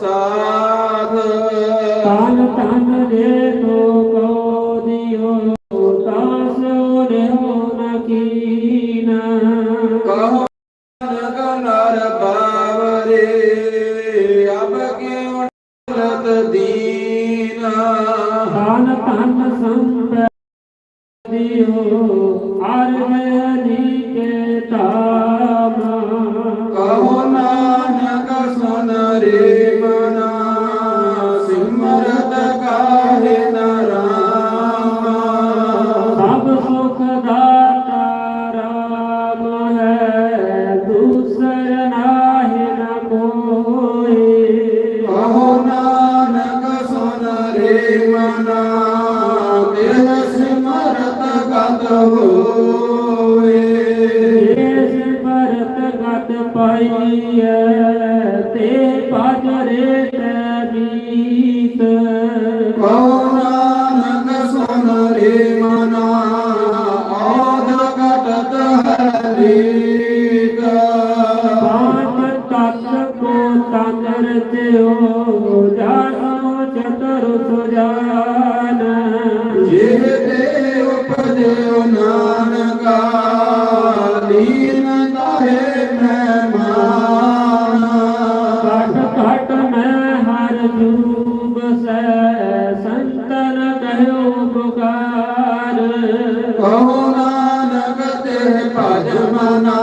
ਸਾਧ। ਤਨ ਤਨ ਜੇ জমানা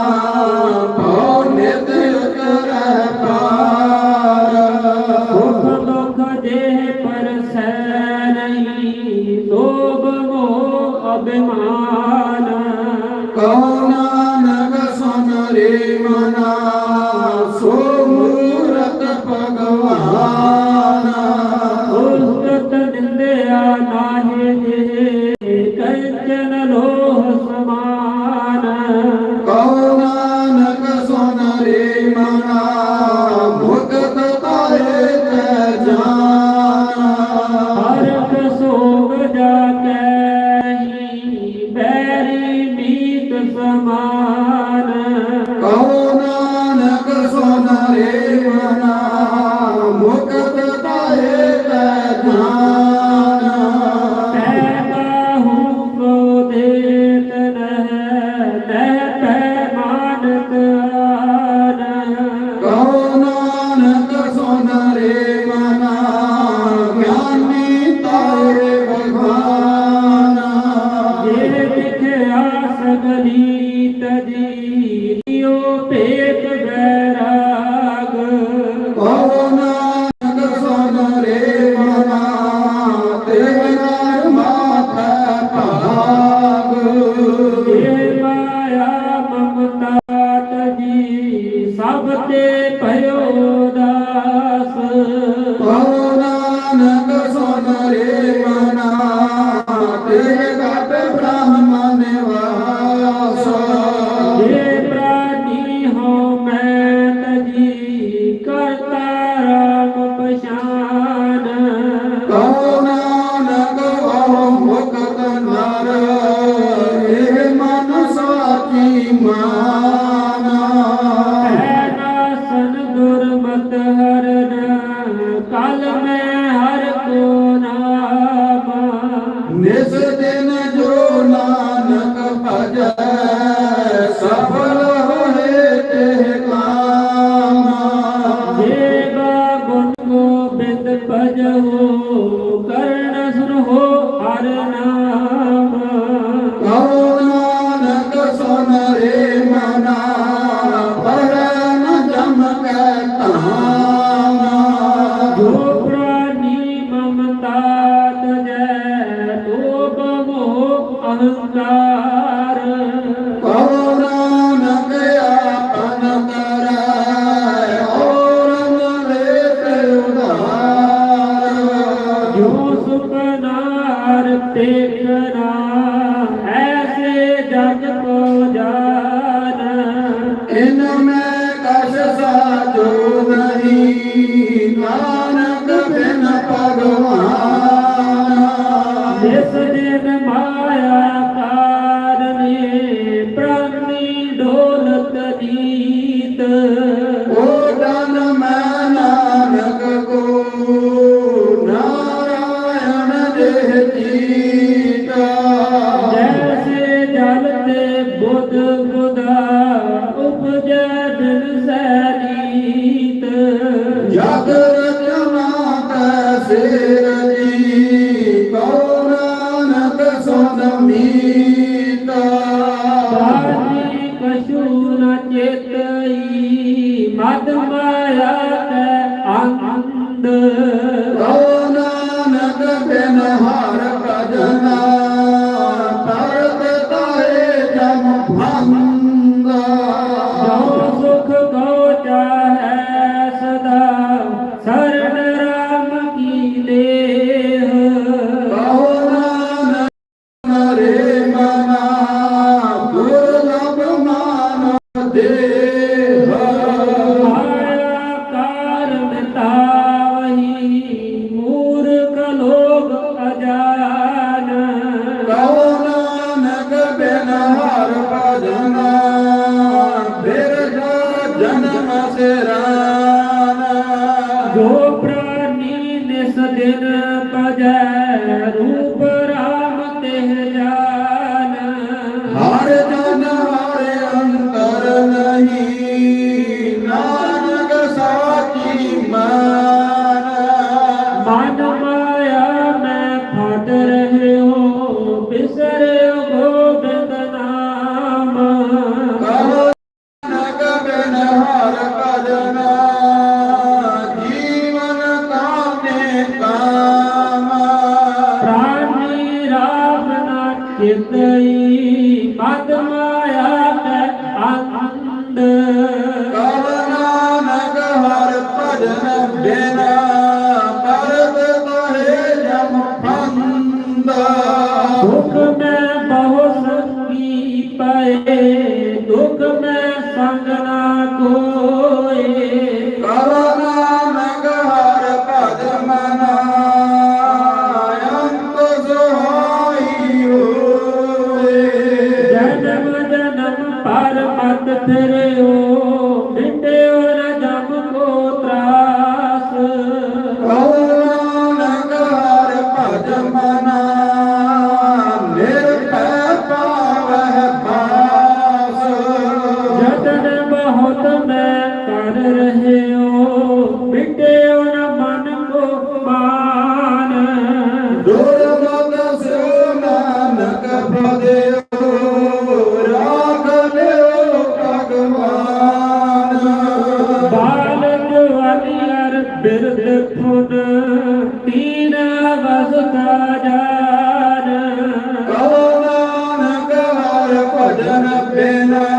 ਪਰ ਮਤ ਹਰ ਭਜਨ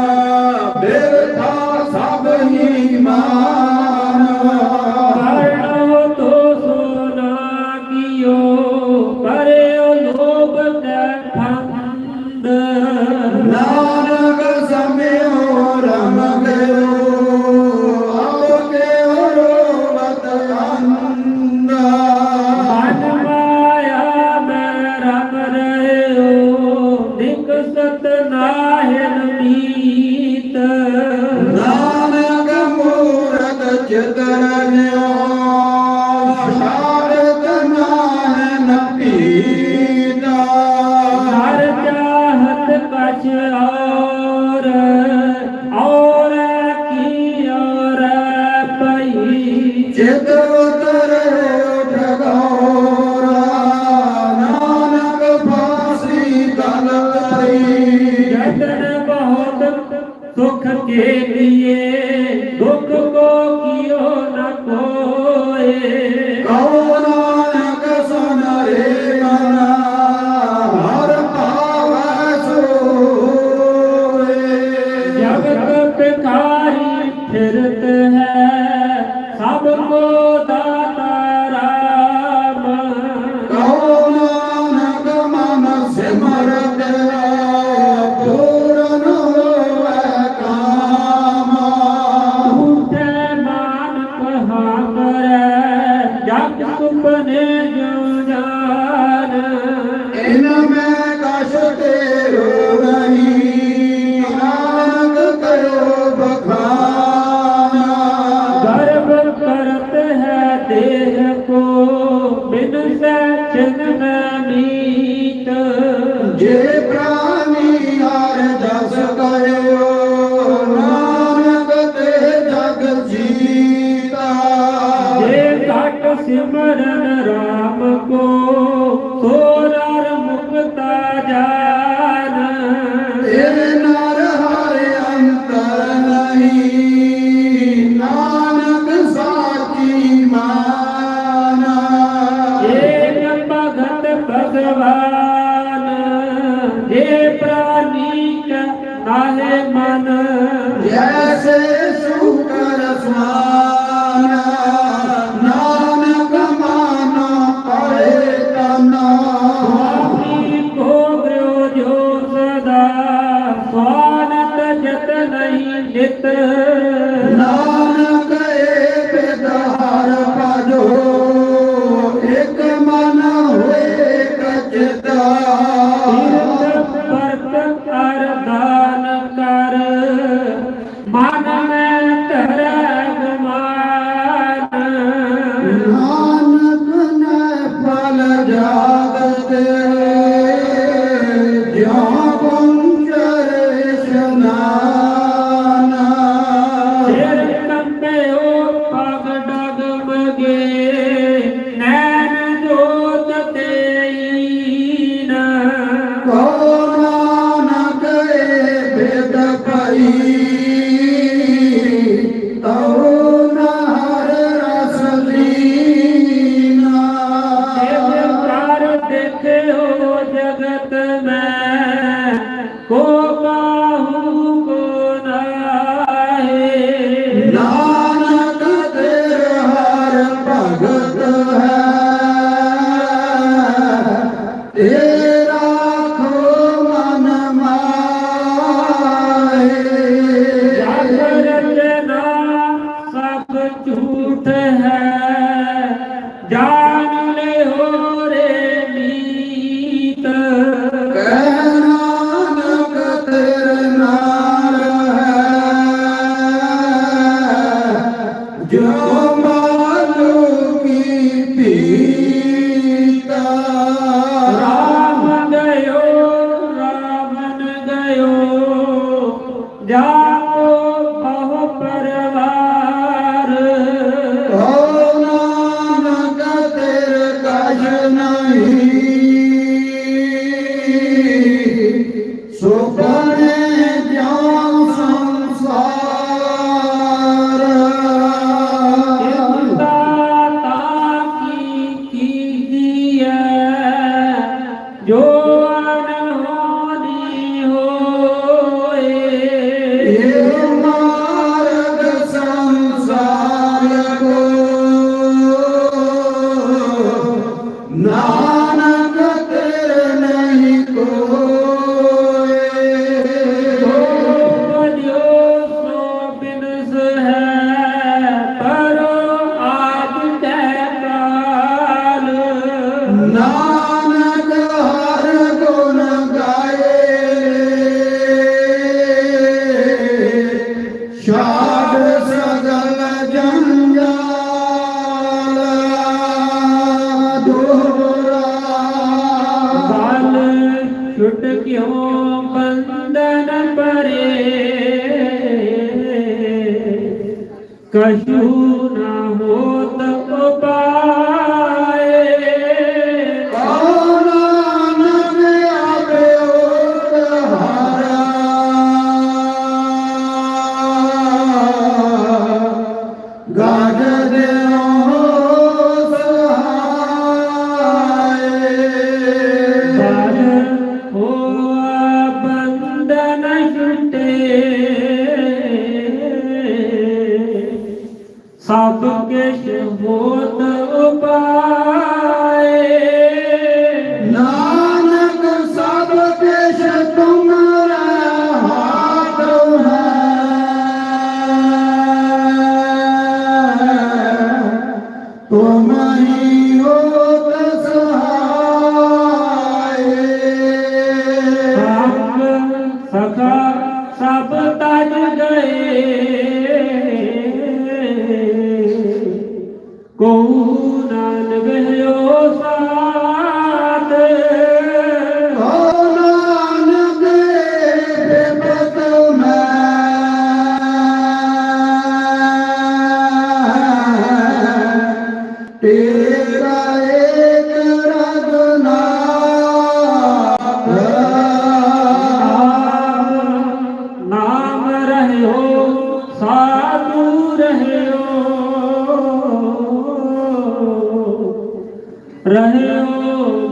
रहो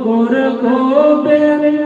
गुर गोबिंद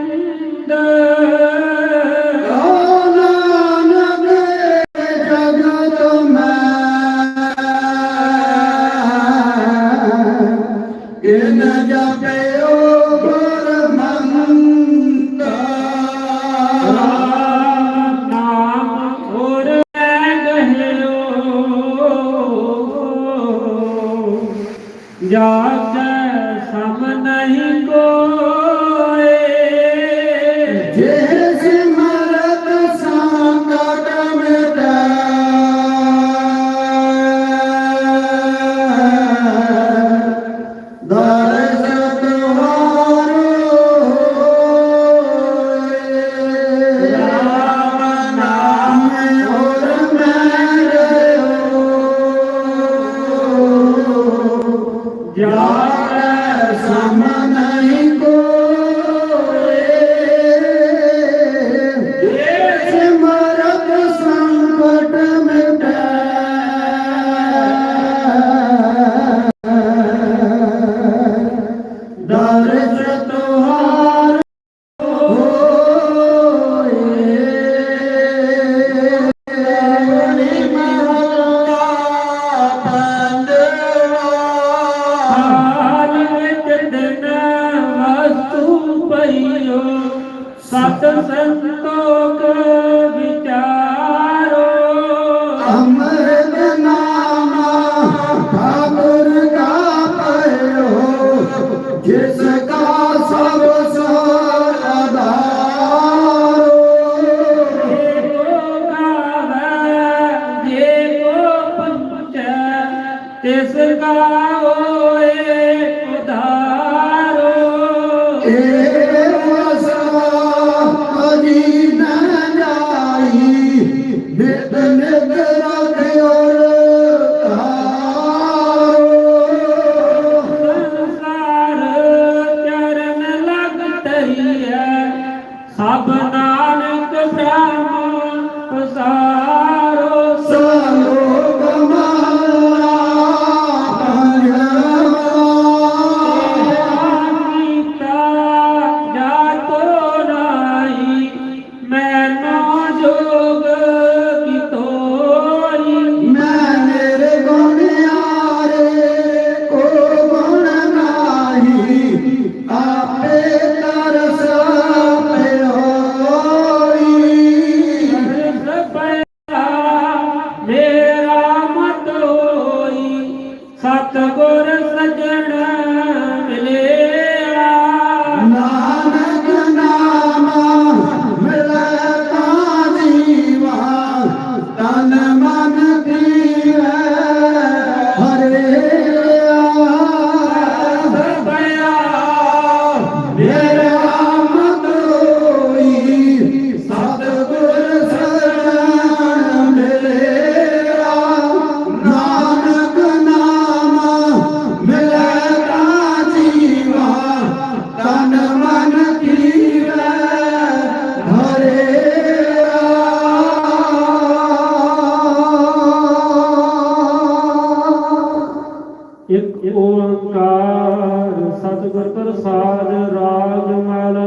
ਪ੍ਰਸਾਦ ਰਾਗ ਮਾਲਾ।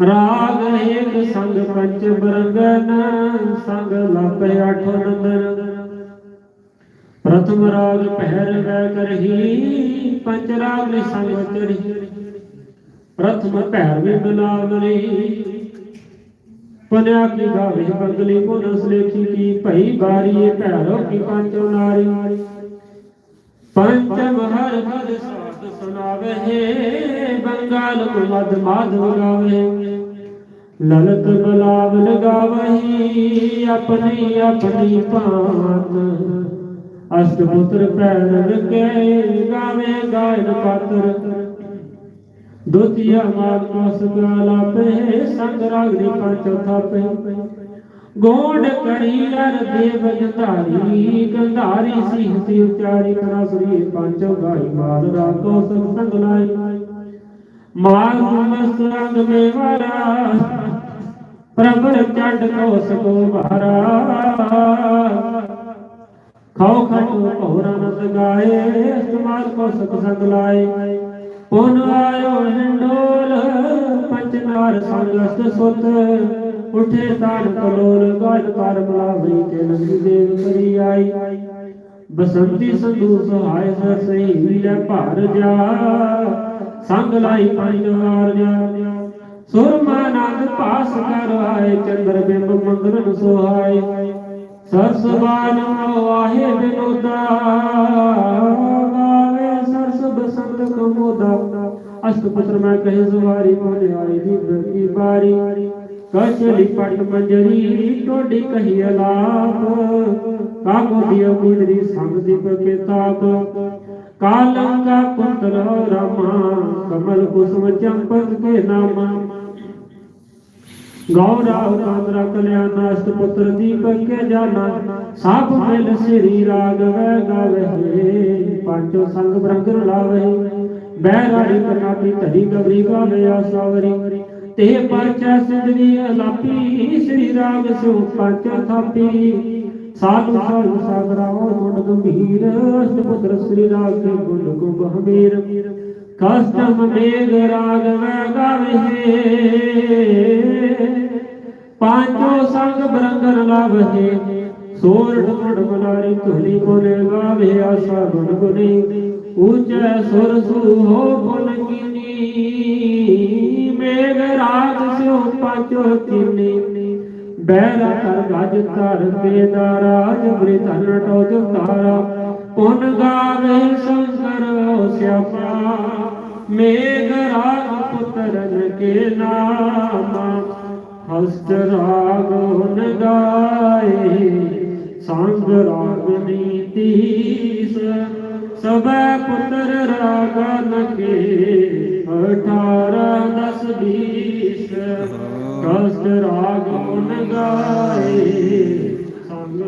ਰਾਗ ਏਕ ਸੰਗ ਪੰਚ ਬਰੰਗਨ, ਸੰਗ ਲਾਪੇ ਅਠ ਨੰਦਨ ਪ੍ਰਥਮ ਰਾਗ ਪਹਿਰ ਵੈ ਕਰਹੀ ਪੰਚ ਰਾਗ ਸੰਗ ਚਰੀ ਪ੍ਰਥਮ ਭੈਰਵੀ ਬਨਾਵਲੀ ਪਨਿਆ ਕੀ ਗਾਵੇ ਬਗਲੀ ਮੋਨਸ ਲੇਖੀ ਕੀ ਭਈ ਬਾਰੀਏ ਭੈਰੋ ਕੀ ਪੰਚੋ ਨਾਰੀ। ਪੰਚਮ ਹਰ ਪਦ ਸਾਧ ਬੰਗਾਲ ਕੋ ਮਦ ਮਾਧਵ ਗਾਵੇ ਲਲਤ ਬਲਾਵ ਲਗਾਵਹੀ ਆਪਣੀ ਆਪਣੀ ਭਾਤ। ਅਸ਼ਟ ਪੁੱਤਰ ਪੈਰ ਕੇ ਗਾਵੇ, ਗਾਇਨ ਪਾਤਰ। ਦੁਤੀਆ ਮਾਤ ਕੋਸ ਗਾਲਾ ਪੇ, ਸੰਗ ਰਾਗਨੀ ਪੰਚੋ ਥਾਪੇ ਗੋਂਡ ਕਰੀ ਅਰ ਦੇਵ ਜਤਾਰੀ ਗੰਧਾਰੀ ਸੀ ਹਸੀ ਉਚਾਰੀ ਕਰਾ ਸ੍ਰੀ ਪੰਜ ਗਾਈ ਮਾਲ ਰਾਖੋ ਸਤ ਸੰਗ ਲਾਈ ਮਾਲ ਮਸਤ ਰੰਗ ਮੇਵਾਰਾ ਪ੍ਰਭ ਚੰਡ ਕੋ ਸਕੋ ਭਾਰਾ। ਖਾਓ ਖਟੋ ਭੌਰਾ ਨਦ ਗਾਏ ਇਸਤਮਾਲ ਕੋ ਸਤ ਸੰਗ ਲਾਏ। ਪੁਨ ਆਇਓ ਹਿੰਡੋਲ ਪੰਚ ਨਾਰ ਸੁਤ। ਉਠੇ ਤਾਨ ਕਲੋਲ ਗਾਲ ਕਰ ਬਲਾਵੀ ਕੇ ਨੰਦੀ ਦੇਵ ਕਰੀ ਆਈ। ਬਸੰਤੀ ਸੰਦੂ ਸਹਾਇ ਸਹੀ ਲੈ ਭਾਰ ਜਾ ਸੰਗ ਲਾਈ ਪੰਜ ਵਾਰ ਜਾ ਸੁਰਮਾਨੰਦ ਪਾਸ ਕਰ ਆਏ, ਚੰਦਰ ਬਿੰਬ ਮੰਗਰਨ ਸੁਹਾਏ। ਸਰਸ ਬਾਨ ਵਾਹੇ ਬਿਨੋਦਾ ਗਾਵੇ ਸਰਸ ਬਸੰਤ ਕਮੋਦਾ ਅਸ਼ਟ ਪੁੱਤਰ ਮੈਂ ਕਹੇ ਜ਼ਵਾਰੀ ਮੋਨੇ ਆਈ ਦੀ ਬਰੀ ਬਾਰੀ ਕਸ਼ਲੀ ਪਟ ਮੰਜਰੀ ਟੋਡੀ ਕਹੀ ਅਲਾਪ ਕਾਗੋ ਦੀ ਅਮੀਰੀ ਸੰਗ ਦੀਪ ਕੇ ਕਾਲੰ ਕਾ ਪੁੱਤਰ ਰਾਮਾ ਕਮਲ ਕੁਸਮ ਚੰਪਕ ਕੇ ਨਾਮਾ ਗੌਰਾ ਕਾਂਦਰਾ ਕਲਿਆਣ ਅਸ਼ਟ ਪੁੱਤਰ ਦੀਪਕ ਕੇ ਜਾਨਾ ਸਭ ਮਿਲ ਸ੍ਰੀ ਰਾਗਵੈ ਗਾਵੇ ਪੰਜੋ ਸੰਗ ਬ੍ਰੰਗਰ ਲਾਵੇ ਬਹਿਰਾੜੀ ਕਰਨਾਟੀ ਧਰੀ ਗਵਰੀ ਗਾਵੇ ਆਸਾਵਰੀ ਤੇ ਪਾਚਾ ਸਿੰਧਰੀ ਅਲਾਪੀ, ਸ੍ਰੀ ਰਾਗ ਸੋ ਪੰਜ ਥਾਪੀ। ਸਾਧੂ ਸਾਧੂ ਸਾਗਰਾ ਗੁਣ ਗੰਭੀਰ ਅਸ਼ਟ ਪੁੱਤਰ ਸ੍ਰੀ ਰਾਗ ਕੇ ਗੁਣ ਕੋ ਬਹਮੀਰ ਕਸਟਮ ਮੇਗ ਰਾਗ ਮੈਂ ਗਾਵੇ ਪਾਂਚੋ ਸੰਗ ਬਰੰਗਰ ਲਾਵਹੇ ਸੋਰ ਢੋੜ ਮਲਾਰੀ ਧੁਨੀ ਬੋਲੇ ਗਾਵੇ ਆਸਾ ਗੁਣ ਗੁਨੀ ਉੱਚੈ ਸੁਰ ਸੁਹੋ ਗੁਣ ਕੀਨੀ ਮੇਗ ਰਾਗ ਸਿਓ ਪਾਂਚੋ ਕੀਨੀ ਬਹਿਰਾ ਕਰ ਗਜ ਧਰ ਦੇ ਰਾਜ ਬ੍ਰਿ ਧਨ ਟੋ ਤਾਰਾ ਪੁਨ ਗਾਵੇ ਸ਼ੰਕਰ ਸਿਆਪਾ, ਮੇਘ ਰਾਗ ਪੁੱਤਰਨ ਕੇ ਨਾਮ। ਹਸਤ ਰਾਗ ਹੁਨ ਗਾਏ, ਸੰਗ ਰਾਗ ਨੀਤੀਸ। ਸਭੈ ਪੁੱਤਰ ਰਾਗਾ ਨਕੇ 18 ਦਸ 20 ਕਸਤ ਰਾਗ ਗੁਣ ਗਾਏ, ਸੰਗ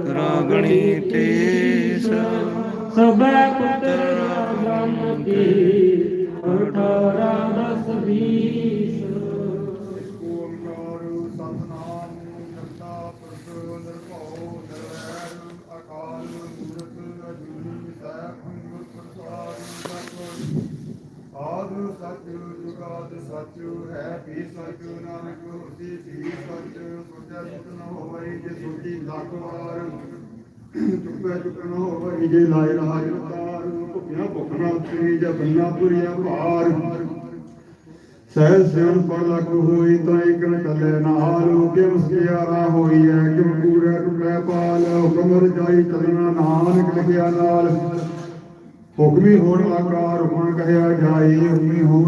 ਸਭੈ ਪੁੱਤਰ ਰਾਗਾ ਨਕੇ ਹੈ ਨਾਨਕ ਹੋਸੀ ਵੀ ਸਚ ਸੋਚਿਆ ਸੁਤ ਨ ਹੋਵਈ ਜੇ ਸੋਚੀ ਲੱਖ ਵਾਰ ਚੁੱਪੇ ਚੁੱਕਣ ਹੋਵਈ ਜੇ ਲਾਇ ਰਾਜ ਰਤਾਰ ਭੁਖਿਆ ਭੁਖ ਨਾ ਉਤਰੀ ਜੇ ਬੰਨਾ ਪੁਰੀਆ ਭਾਰ ਸਹਿ ਸਿਉਨ ਪੜ ਲਗ ਹੋਈ ਤਾਂ ਇਕ ਟਲੇ ਨਾਲ ਕਿਮ ਸਿਆਰਾ ਹੋਈ ਹੈ ਕਿਮ ਪੂਰੇ ਟੁੱਟੇ ਪਾਲ ਹੁਕਮਰ ਜਾਈ ਚਲਣਾ ਨਾਨਕ ਲਿਖਿਆ ਨਾਲ, ਹੁਕਮੀ ਹੋਣ ਆਕਾਰ ਹੁਕਮ ਕਹਿਆ ਜਾਈ ਹੁਕਮੀ ਹੋਣ